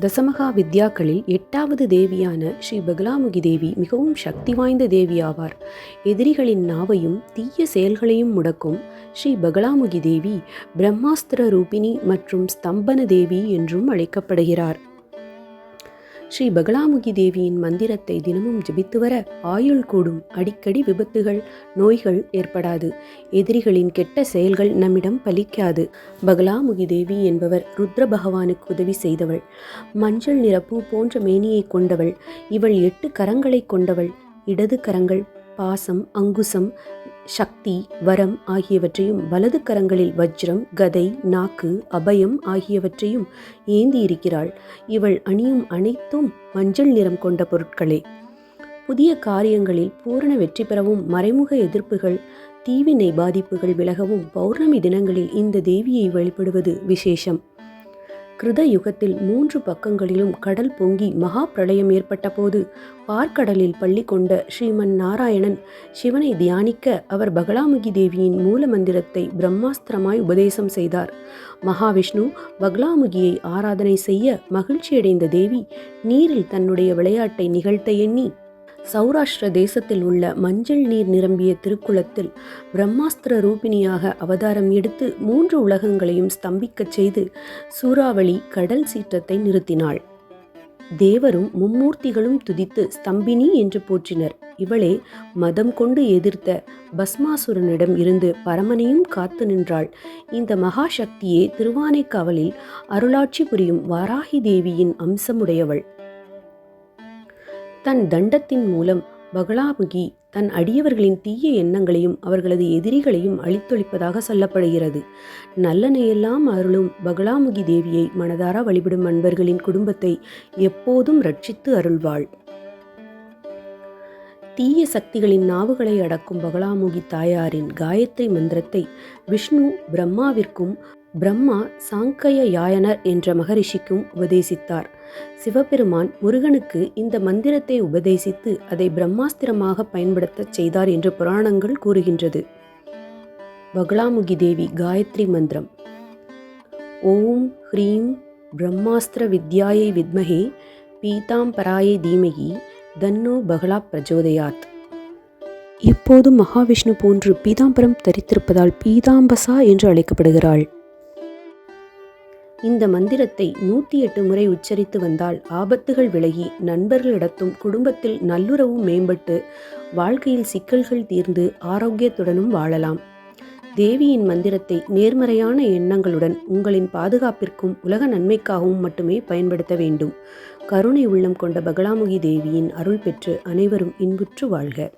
தசமகா வித்யாக்களில் எட்டாவது தேவியான ஸ்ரீ பகலாமுகி தேவி மிகவும் சக்தி வாய்ந்த தேவியாவார். எதிரிகளின் நாவையும் தீய செயல்களையும் முடக்கும் ஸ்ரீ பகலாமுகி தேவி பிரம்மாஸ்திர ரூபிணி மற்றும் ஸ்தம்பன தேவி என்றும் அழைக்கப்படுகிறார். ஸ்ரீ பகலாமுகி தேவியின் மந்திரத்தை தினமும் ஜபித்து வர ஆயுள் கூடும். அடிக்கடி விபத்துகள் நோய்கள் ஏற்படாது. எதிரிகளின் கெட்ட செயல்கள் நம்மிடம் பலிக்காது. பகலாமுகி தேவி என்பவர் ருத்ர பகவானுக்கு உதவி செய்தவள். மஞ்சள் நிற பூ போன்ற மேனியை கொண்டவள். இவள் எட்டு கரங்களை கொண்டவள். இடது கரங்கள் பாசம் அங்குசம் சக்தி வரம் ஆகியவற்றையும் வலது கரங்களில் வஜ்ரம் கதை நாக்கு அபயம் ஆகியவற்றையும் ஏந்தி இருக்கிறாள் இவள் அணியும் அனைத்தும் மஞ்சள் நிறம் கொண்ட பொருட்களே. புதிய காரியங்களில் பூரண வெற்றி பெறவும் மறைமுக எதிர்ப்புகள் தீவினை பாதிப்புகள் விலகவும் பௌர்ணமி தினங்களில் இந்த தேவியை வழிபடுவது விசேஷம். கிருத யுகத்தில் மூன்று பக்கங்களிலும் கடல் பொங்கி மகா பிரளயம் ஏற்பட்ட போது பார்க்கடலில் பள்ளி கொண்ட ஸ்ரீமன் நாராயணன் சிவனை தியானிக்க அவர் பகலாமுகி தேவியின் மூல மந்திரத்தை பிரம்மாஸ்திரமாய் உபதேசம் செய்தார். மகாவிஷ்ணு பகலாமுகியை ஆராதனை செய்ய மகிழ்ச்சியடைந்த தேவி நீரில் தன்னுடைய விளையாட்டை நிகழ்த்த எண்ணி சௌராஷ்டிர தேசத்தில் உள்ள மஞ்சள் நீர் நிரம்பிய திருக்குளத்தில் பிரம்மாஸ்திர ரூபிணியாக அவதாரம் எடுத்து மூன்று உலகங்களையும் ஸ்தம்பிக்கச் செய்து சூறாவளி கடல் சீற்றத்தை நிறுத்தினாள். தேவரும் மும்மூர்த்திகளும் துதித்து ஸ்தம்பினி என்று போற்றினர். இவளே மதம் கொண்டு எதிர்த்த பஸ்மாசுரனிடம் இருந்து பரமனையும் காத்து நின்றாள். இந்த மகாசக்தியே திருவானைக்காவலில் அருளாட்சி புரியும் வாராகி தேவியின் அம்சமுடையவள். தன் தண்டத்தின் மூலம் பகலாமுகி தன் அடியவர்களின் தீய எண்ணங்களையும் அவர்களது எதிரிகளையும் அழித்தொழிப்பதாக சொல்லப்படுகிறது. நல்லனையெல்லாம் அருளும் பகலாமுகி தேவியை மனதார வழிபடும் அன்பர்களின் குடும்பத்தை எப்போதும் ரட்சித்து அருள்வாள். தீய சக்திகளின் நாவுகளை அடக்கும் பகலாமுகி தாயாரின் காயத்ரி மந்திரத்தை விஷ்ணு பிரம்மாவிற்கும் பிரம்மா சாங்கய யாயனர் என்ற மகரிஷிக்கும் உபதேசித்தார். சிவபெருமான் முருகனுக்கு இந்த மந்திரத்தை உபதேசித்து அதை பிரம்மாஸ்திரமாக பயன்படுத்தச் செய்தார் என்று புராணங்கள் கூறுகின்றது. பகலாமுகி தேவி காயத்ரி மந்திரம். ஓம் ஹ்ரீம் பிரம்மாஸ்திர வித்யாயை வித்மகே பீதாம்பராயை தீமகி தன்னோ பகலா பிரஜோதயாத். இப்போது மகாவிஷ்ணு போன்று பீதாம்பரம் தரித்திருப்பதால் பீதாம்பசா என்று அழைக்கப்படுகிறாள். இந்த மந்திரத்தை நூற்றி எட்டு முறை உச்சரித்து வந்தால் ஆபத்துகள் விலகி நண்பர்களிடத்தும் குடும்பத்தில் நல்லுறவும் மேம்பட்டு வாழ்க்கையில் சிக்கல்கள் தீர்ந்து ஆரோக்கியத்துடனும் வாழலாம். தேவியின் மந்திரத்தை நேர்மறையான எண்ணங்களுடன் உங்களின் பாதுகாப்பிற்கும் உலக நன்மைக்காகவும் மட்டுமே பயன்படுத்த வேண்டும். கருணை உள்ளம் கொண்ட பகலாமுகி தேவியின் அருள் பெற்று அனைவரும் இன்புற்று வாழ்க.